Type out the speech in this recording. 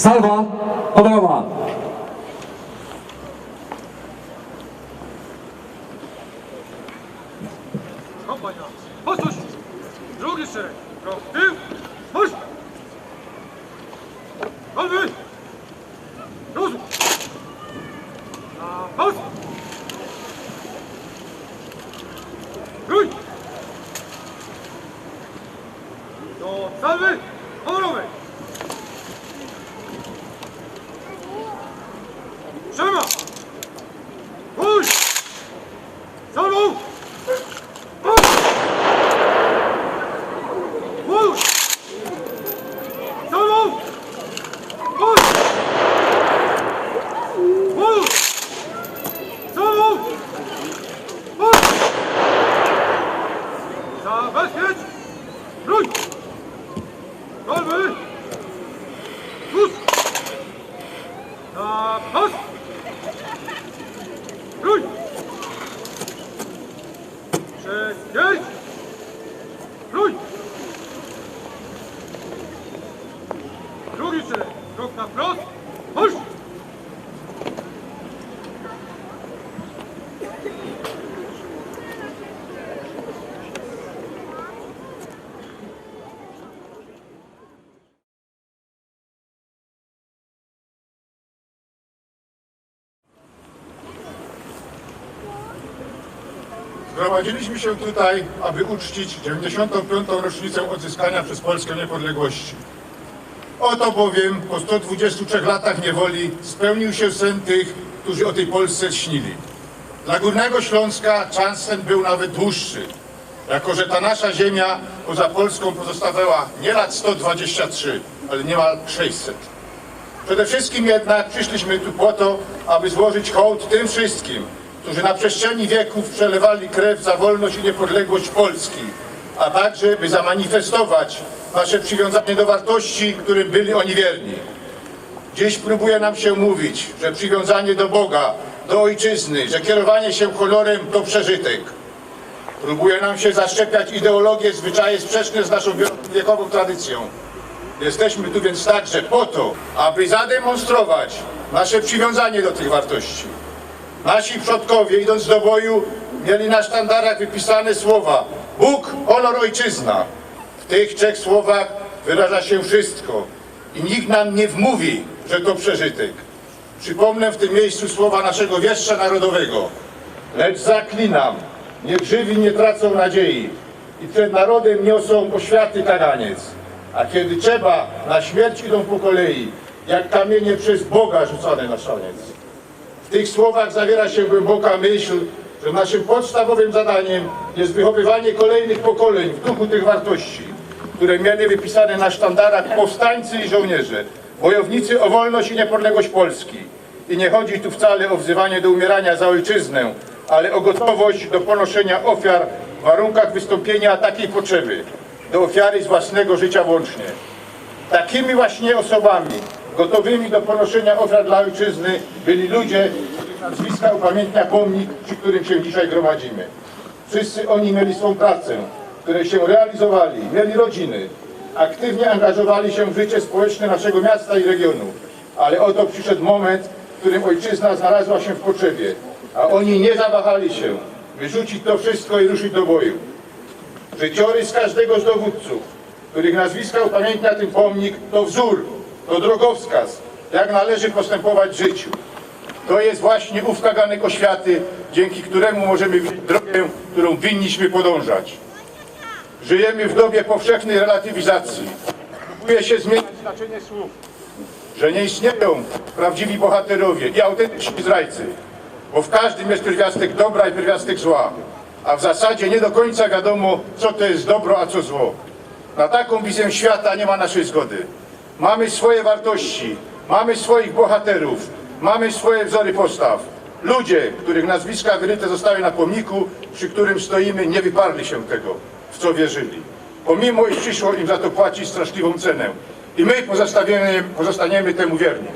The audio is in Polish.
Salwa, obrona. Kampania. Patrz! Drugi szereg. Krok Na pas! Broń! Prześpieć! Broń! Drugi szereg, krok na wprost, marsz! Zgromadziliśmy się tutaj, aby uczcić 95. rocznicę odzyskania przez Polskę niepodległości. Oto bowiem po 123 latach niewoli spełnił się sen tych, którzy o tej Polsce śnili. Dla Górnego Śląska czas ten był nawet dłuższy, jako że ta nasza ziemia poza Polską pozostawała nie lat 123, ale niemal 600. Przede wszystkim jednak przyszliśmy tu po to, aby złożyć hołd tym wszystkim, którzy na przestrzeni wieków przelewali krew za wolność i niepodległość Polski, a także by zamanifestować nasze przywiązanie do wartości, którym byli oni wierni. Dziś próbuje nam się mówić, że przywiązanie do Boga, do ojczyzny, że kierowanie się kolorem to przeżytek. Próbuje nam się zaszczepiać ideologię, zwyczaje sprzeczne z naszą wiekową tradycją. Jesteśmy tu więc także po to, aby zademonstrować nasze przywiązanie do tych wartości. Nasi przodkowie, idąc do boju, mieli na sztandarach wypisane słowa Bóg, honor, ojczyzna. W tych trzech słowach wyraża się wszystko i nikt nam nie wmówi, że to przeżytek. Przypomnę w tym miejscu słowa naszego wiersza narodowego. Lecz zaklinam, niech żywi nie tracą nadziei i przed narodem niosą oświaty kaganiec. A kiedy trzeba, na śmierć idą po kolei, jak kamienie przez Boga rzucone na szaniec. W tych słowach zawiera się głęboka myśl, że naszym podstawowym zadaniem jest wychowywanie kolejnych pokoleń w duchu tych wartości, które mieli wypisane na sztandarach powstańcy i żołnierze, wojownicy o wolność i niepodległość Polski. I nie chodzi tu wcale o wzywanie do umierania za ojczyznę, ale o gotowość do ponoszenia ofiar w warunkach wystąpienia takiej potrzeby, do ofiary z własnego życia włącznie. Takimi właśnie osobami, gotowymi do ponoszenia ofiar dla ojczyzny, byli ludzie, których nazwiska upamiętnia pomnik, przy którym się dzisiaj gromadzimy. Wszyscy oni mieli swą pracę, w której się realizowali, mieli rodziny, aktywnie angażowali się w życie społeczne naszego miasta i regionu. Ale oto przyszedł moment, w którym ojczyzna znalazła się w potrzebie, a oni nie zawahali się wyrzucić to wszystko i ruszyć do boju. Życiorys każdego z dowódców, których nazwiska upamiętnia ten pomnik, to wzór, to drogowskaz, jak należy postępować w życiu. To jest właśnie ów kaganek oświaty, dzięki któremu możemy widzieć drogę, którą winniśmy podążać. Żyjemy w dobie powszechnej relatywizacji. Próbuje się zmieniać znaczenie słów, że nie istnieją prawdziwi bohaterowie i autentyczni zdrajcy, bo w każdym jest pierwiastek dobra i pierwiastek zła, a w zasadzie nie do końca wiadomo, co to jest dobro, a co zło. Na taką wizję świata nie ma naszej zgody. Mamy swoje wartości, mamy swoich bohaterów, mamy swoje wzory postaw. Ludzie, których nazwiska wyryte zostały na pomniku, przy którym stoimy, nie wyparli się tego, w co wierzyli. Pomimo, iż przyszło im za to płacić straszliwą cenę. I my pozostaniemy, pozostaniemy temu wierni.